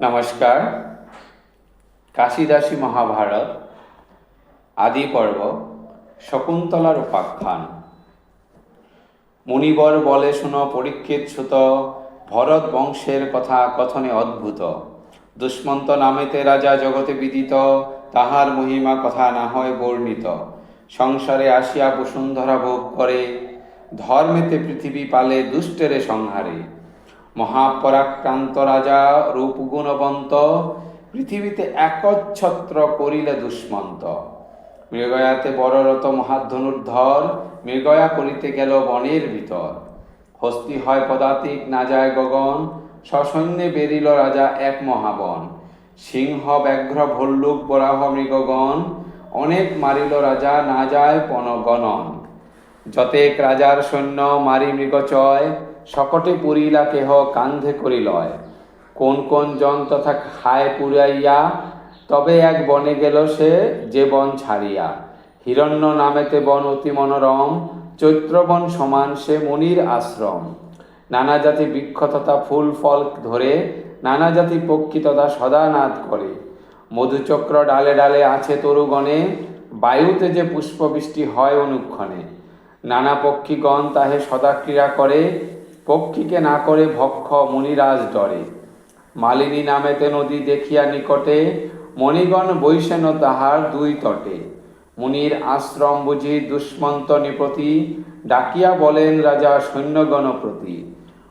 নমস্কার। কাশিদাসী মহাভারত, আদি পর্ব শকুন্তলার উপাখ্যান মুনিবর বলে শুনো পরীক্ষিত সুত ভরত বংশের কথা কথনে অদ্ভুত। দুষ্মন্ত নামেতে রাজা জগতে বিদিত, তাহার মহিমা কথা না হয় বর্ণিত। সংসারে আসিয়া বসুন্ধরা ভোগ করে, ধর্মেতে পৃথিবী পালে দুষ্টেরে সংহারে। মহাপরাক্রান্ত রাজা রূপগুণবন্ত পৃথিবীতে একচ্ছত্র করিলে দুষ্মন্ত। মৃগয়াতে বড়রত মহাধনুর্ধর, মৃগয়া করিতে গেল বনের ভিতর। হস্তি হয় পদাতিক, না যায় গগন, সসৈন্যে বেরিল রাজা এক মহাবন। সিংহ, ব্যাঘ্র, ভল্লুক, বরাহ, মৃগগণ, অনেক মারিল রাজা, না যায় পনগণন যতেক রাজার সৈন্য মারি মৃগচয়, সকটে পুরিলা কেহ কান্ধে করি লয়। কোন কোন জন তথা খায় পুরাইয়া, তবে এক বনে গেল সে যে বন ছাড়িয়া। হিরণ্য নামেতে বন অতি মনোরম চৈত্রবন সমান সে মনির আশ্রম। নানা জাতি বৃক্ষ তথা ফুল ফল ধরে, নানা জাতি পক্ষী তথা সদানাদ করে। মধুচক্র ডালে ডালে আছে তরুগণে, বায়ুতে যে পুষ্পবৃষ্টি হয় অনুক্ষণে। নানা পক্ষীগণ তাহে সদা ক্রিয়া করে, পক্ষীকে না করে ভক্ষ মুনিরাজ ডরে। মালিনী নামেতে নদী দেখিয়া নিকটে, মণিগণ বৈশেন তাহার দুই তটে। মুনির আশ্রম বুঝি দুষ্মন্ত নিপতি, ডাকিয়া বলেন রাজা সৈন্যগণ প্রতি।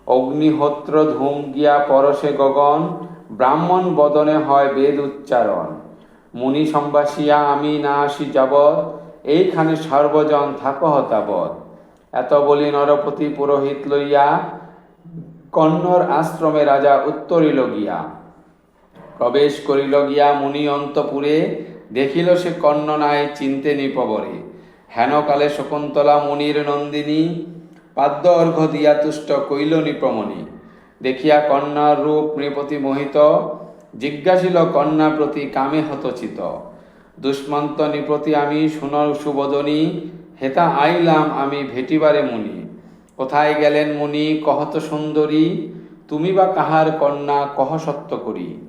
অগ্নিহোত্র ধূম গিয়া পরশে গগন, ব্রাহ্মণ বদনে হয় বেদ উচ্চারণ। মুনি সম্বাসিয়া আমি না আসি যাবৎ এইখানে সর্বজন থাক হতাবৎ এত বলি নরপতি পুরোহিত লইয়া কন্নর আশ্রমে রাজা উত্তরিল গিয়া। প্রবেশ করিল গিয়া মুনি অন্তপুরে দেখিল সে কর্ণনায় চিনতে নিপবরে। হেনকালে শকুন্তলা মুনির নন্দিনী পাদ্য অর্ঘ দিয়া তুষ্ট কইল নিপমণি দেখিয়া কন্যার রূপ নৃপতি মোহিত, জিজ্ঞাসিল কন্যা প্রতি কামে হতচিত। দুষ্মন্ত নিপতি আমি সুনর সুবদনী, হেতা আইলাম আমি ভেটিবারে মুনি। কোথায় গেলেন মুনি, কহত সুন্দরী? তুমি বা কাহার কন্যা, কহ সত্য করি।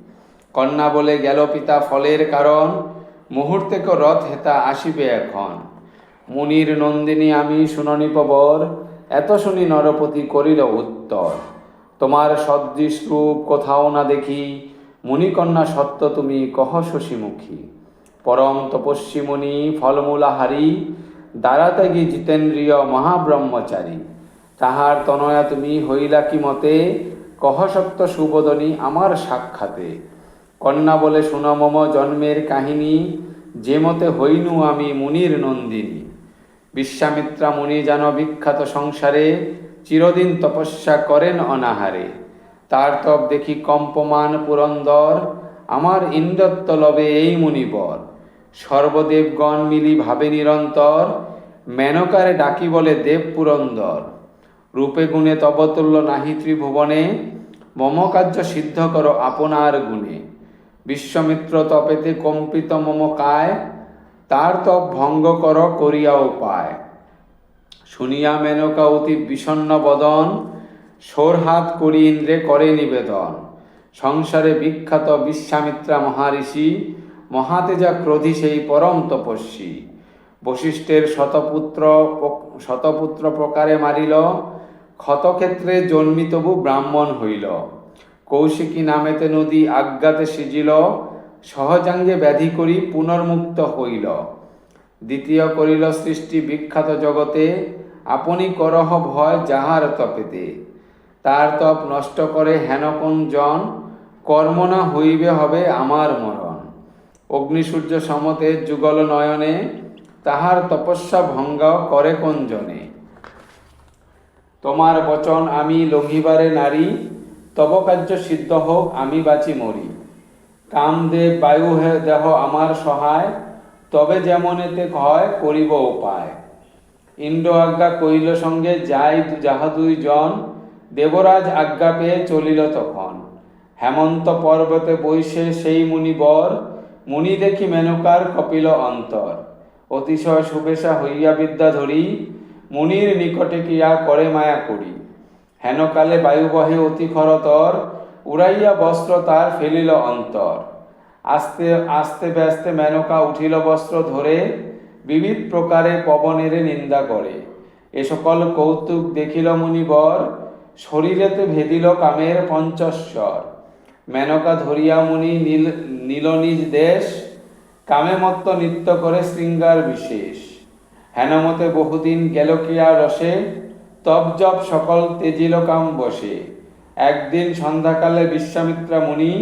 কন্যা বলে গেল পিতা ফলের কারণ, মুহূর্তেক রথ হেতা আসিবে এখন। মুনির নন্দিনী আমি শুননি পবর এত শুনি নরপতি করিল উত্তর। তোমার সদৃশ রূপ কোথাও না দেখি, মুনিকন্যা সত্য তুমি কহ শশীমুখী। পরম তপস্বী মুনি ফলমূলাহারি, দ্বারাত্যাগী জিতেন্দ্রিয় মহাব্রহ্মচারী। তাহার তনয়া তুমি হইলা কি মতে, কহ সত্য সুবোধনী আমার সাক্ষাতে। কন্যা বলে শুন মম জন্মের কাহিনী, যে মতে হইনু আমি মুনির নন্দিনী। বিশ্বামিত্রা মুনি যেন বিখ্যাত সংসারে, চিরদিন তপস্যা করেন অনাহারে। তার তপ দেখি কম্পমান পুরন্দর, আমার ইন্দ্রত্ব লবে এই মুনিবর। সর্বদেবগণ মিলি ভাবে নিরন্তর, মেনকারে ডাকি বলে দেব পুরন্দর। রূপে গুণে তবতুল্য নাহি ত্রিভুবনে মম কার্য সিদ্ধ করো আপনার গুণে। বিশ্বমিত্র তপেতে কম্পিত মম কায় তার তপ ভঙ্গ কর করিয়া উপায়। শুনিয়া মেনকা অতি বিষণ্ণ বদন সোরহাত করি ইন্দ্রে করে নিবেদন। সংসারে বিখ্যাত বিশ্বামিত্রা মহারিষি মহাতেজা ক্রোধী সেই পরম তপস্বী। বশিষ্ঠের শতপুত্র শতপুত্র প্রকারে মারিল, ক্ষতক্ষেত্রে জন্মি তবু ব্রাহ্মণ হইল। কৌশিকী নামেতে নদী আজ্ঞাতে সিজিল, সহজাঙ্গে ব্যাধি করি পুনর্মুক্ত হইল। দ্বিতীয় করিল সৃষ্টি বিখ্যাত জগতে, আপনি করহ ভয় যাহার তপেতে। তার তপ নষ্ট করে হেন কোন জন কর্ম না হইবে হবে আমার মরণ। অগ্নিসূর্য সমতে যুগল নয়নে, তাহার তপস্যা ভঙ্গাও করে কোন জনে? তোমার বচন আমি লঙ্ঘিবারে নারী, তব কার্য সিদ্ধ হোক, আমি বাঁচি মরি। কামদেব বায়ু হে দেহ আমার সহায়, তবে যেমন এতে হয় করিব উপায়। ইন্দ্র আজ্ঞা কইল সঙ্গে, যাই যাহা দুই জন, দেবরাজ আজ্ঞা পেয়ে চলিল তখন। হেমন্ত পর্বতে বৈশে সেই মুনিবর মুনি দেখি মেনকার কপিল অন্তর। অতিশয় শুভেশা হইয়া বিদ্যা ধরি, মুনির নিকটে কিয়া করে মায়া করি। হেনকালে বায়ু বহে অতি খরতর, উড়াইয়া বস্ত্র তার ফেলিল অন্তর। আস্তে আস্তে ব্যস্তে মেনকা উঠিল বস্ত্র ধরে, বিবিধ প্রকারে পবনেরে নিন্দা করে। এ সকল কৌতুক দেখিল মুনিবর, শরীরেতে ভেদিল কামের পঞ্চস্বর। মেনকা ধরিয়া মুনি নীল নিজ দেশ কামে মত্ত নৃত্য করে শৃঙ্গার বিশেষ। হেনমতে বহুদিন গেল ক্রিয়া রসে, তব জব সকল তেজিল কাম বসে। একদিন সন্ধ্যাকালে বিশ্বামিত্রা মুনি,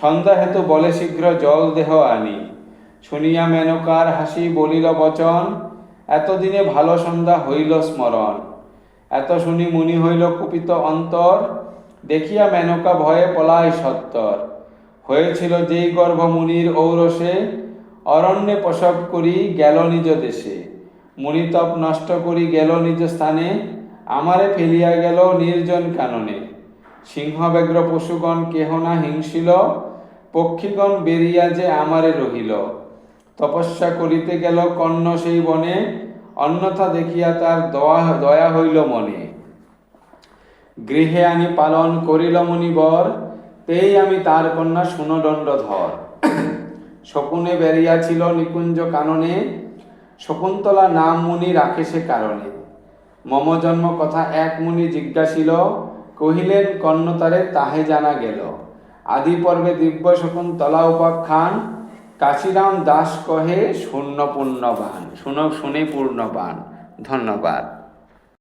সন্ধ্যা হেতু বলে শীঘ্র জল দেহ আনি। শুনিয়া মেনকার হাসি বলিল, বচন, এতদিনে ভালো সন্ধ্যা হইল স্মরণ এত শুনি মুনি হইল কুপিত অন্তর দেখিয়া মেনকা ভয়ে পলায় সত্তর। হয়েছিল যেই গর্ভ মুনির ঔরসে, অরণ্যে প্রসব করি গেল নিজ দেশে। মুনিতপ নষ্ট করি গেল নিজ স্থানে, আমারে ফেলিয়া গেল নির্জন কাননে। সিংহব্যাঘ্র পশুগণ কেহ না হিংসিল, পক্ষীগণ বেরিয়া যে আমারে রহিল। তপস্যা করিতে গেল কর্ণ সেই বনে, অন্যথা দেখিয়া তার দয়া দয়া হইল মনে। গৃহে আমি পালন করিল মুনিবর, তেই আমি তার কন্যা সুনদণ্ড ধর। শকুনে বেরিয়াছিল নিকুঞ্জ কাননে, শকুন্তলা নাম মুনি রাখে সে কারণে। মম জন্ম কথা এক মুনি জিজ্ঞাসিল, কহিলেন কর্ণতারে তাহে জানা গেল। আদি পর্বে দিব্য শকুন্তলা উপাখ্যান, কাশিরাম দাস কহে শূন্য পূর্ণবান শুনো শুনে পূর্ণবান ধন্যবাদ।